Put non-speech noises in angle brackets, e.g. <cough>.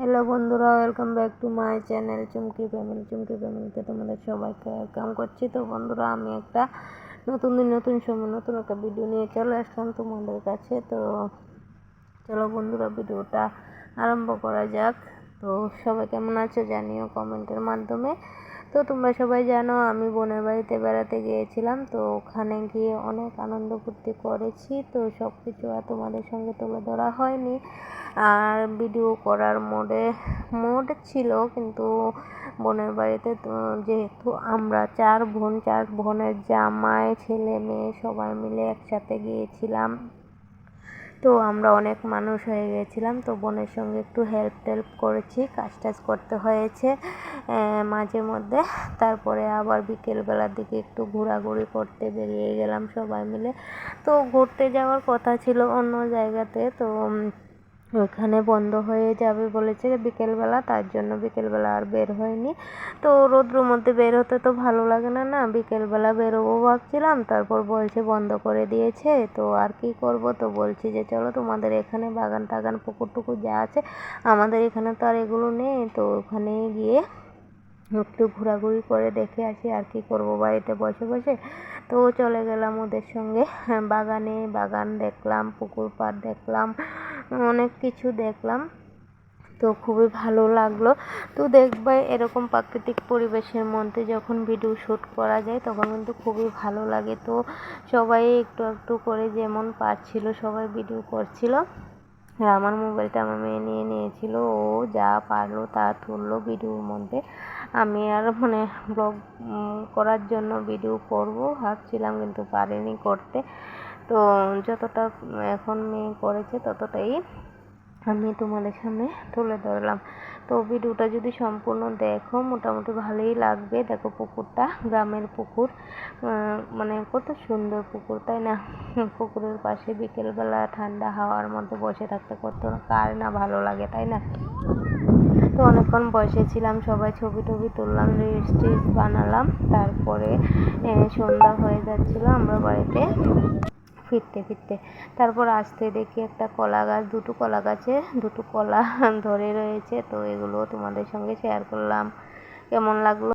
Hello বন্ধুরা welcome back to my channel Chumki family Chumki ফ্যামিলিতে তোমাদের সবাইকে ওয়েলকাম করছি। তো বন্ধুরা, আমি একটা নতুন দিন, নতুন সময়, নতুন একটা ভিডিও নিয়ে চলে আসলাম তোমাদের কাছে। তো চলো বন্ধুরা ভিডিওটা আরম্ভ করা যাক। তো সবাই কেমন আছো জানিও কমেন্টের মাধ্যমে। তো তোমরা সবাই জানো, আমি বোনের বাড়িতে বেড়াতে গিয়েছিলাম, তো ওখানে গিয়ে অনেক আনন্দ ফুর্তি করেছি। তো সব কিছু আর তোমাদের সঙ্গে তুলে ধরা হয়নি। আর ভিডিও করার মোডে মোড ছিল, কিন্তু বোনের বাড়িতে তো যেহেতু আমরা চার বোন, চার বোনের জামাই, ছেলে, মেয়ে সবাই মিলে একসাথে গিয়েছিলাম। তো আমরা অনেক মানুষ হয়ে গেছিলাম তো বোনের সঙ্গে একটু হেল্প টেল্প করেছি কাজ টাজ করতে হয়েছে। মাঝে মধ্যে। তারপরে আবার বিকেলবেলার দিকে একটু ঘোরাঘুরি করতে বেরিয়ে গেলাম সবাই মিলে। তো ঘুরতে যাওয়ার কথা ছিল অন্য জায়গাতে। তো ওখানে বন্ধ হয়ে যাবে বলেছে বিকেলবেলা, তার জন্য বিকেলবেলা আর বের হয়নি। তো রোদ্রুর মধ্যে বের হতে তো ভালো লাগে না না? বিকেলবেলা বেরোবো ভাবছিলাম, তারপর বলছে বন্ধ করে দিয়েছে। তো আর কি করব? তো বলছি যে, চলো তোমাদের এখানে বাগান টাগান, পুকুর টুকুর যা আছে, আমাদের এখানে তো আর এগুলো নেই। তো ওখানে গিয়ে একটু ঘোরাঘুরি করে দেখে আসি আর কি করব বাড়িতে বসে বসে। তো চলে গেলাম ওদের সঙ্গে। বাগানে বাগান দেখলাম, পুকুর পাড় দেখলাম, অনেক কিছু দেখলাম। তো খুবই ভালো লাগল। তো দেখবে এরকম প্রাকৃতিক পরিবেশের মধ্যে যখন ভিডিও শ্যুট করা যায় তখন কিন্তু খুবই ভালো লাগে। তো সবাই একটু একটু করে যেমন পারছিল সবাই ভিডিও করছিল। আমার মোবাইলটা আমার মেয়ে নিয়ে নিয়েছিল, ও যা পারল তা তুললো ভিডিওর মধ্যে। আমি আর মানে ব্লগ করার জন্য ভিডিও করব, ভাবছিলাম কিন্তু পারিনি করতে। তো যতটা এখন মেয়ে করেছে ততটাই আমি তোমাদের সামনে তুলে ধরলাম। তো ভিডিওটা যদি সম্পূর্ণ দেখো, মোটামুটি ভালোই লাগবে। দেখো পুকুরটা, গ্রামের পুকুর। মানে কত সুন্দর পুকুর, তাই না? পুকুরের পাশে বিকেলবেলা ঠান্ডা হাওয়ার মধ্যে বসে থাকতে কত কার না ভালো লাগে, তাই না? তো অনেকক্ষণ বসেছিলাম সবাই ছবি টবি তুললাম রিলস টিলস বানালাম। তারপরে সন্ধ্যা হয়ে যাচ্ছিল আমরা বাড়িতে। ফিরতে ফিরতে। তারপর আসতে দেখি একটা কলা গাছ, দুটো কলা গাছে দুটো কলা <laughs> ধরে রয়েছে। তো এগুলো তোমাদের সঙ্গে শেয়ার করলাম। কেমন লাগল?